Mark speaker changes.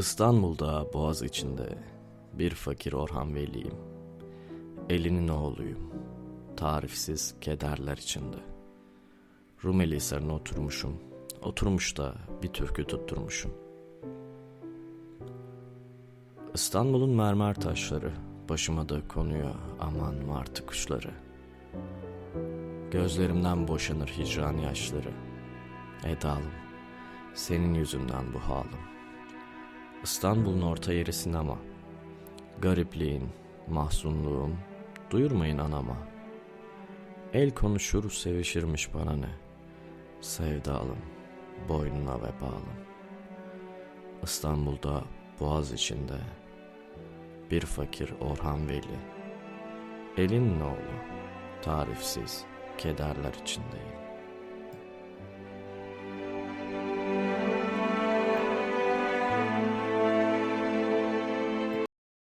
Speaker 1: İstanbul'da boğaz içinde bir fakir Orhan Veli'yim. Elinin oğluyum. Tarifsiz kederler içinde. Rumeli Hisarı'na oturmuşum. Oturmuş da bir türkü tutturmuşum. İstanbul'un mermer taşları başıma da konuyor aman martı kuşları. Gözlerimden boşanır hicran yaşları. Edalım, senin yüzünden bu halim. İstanbul'un orta yeri sinema. Garipliğin, mahzunluğum, duyurmayın anama. El konuşur sevişirmiş bana ne. Sevdalım, boynuna vebalım. İstanbul'da boğaz içinde bir fakir Orhan Veli. Elin oğlu, tarifsiz kederler içindeyim.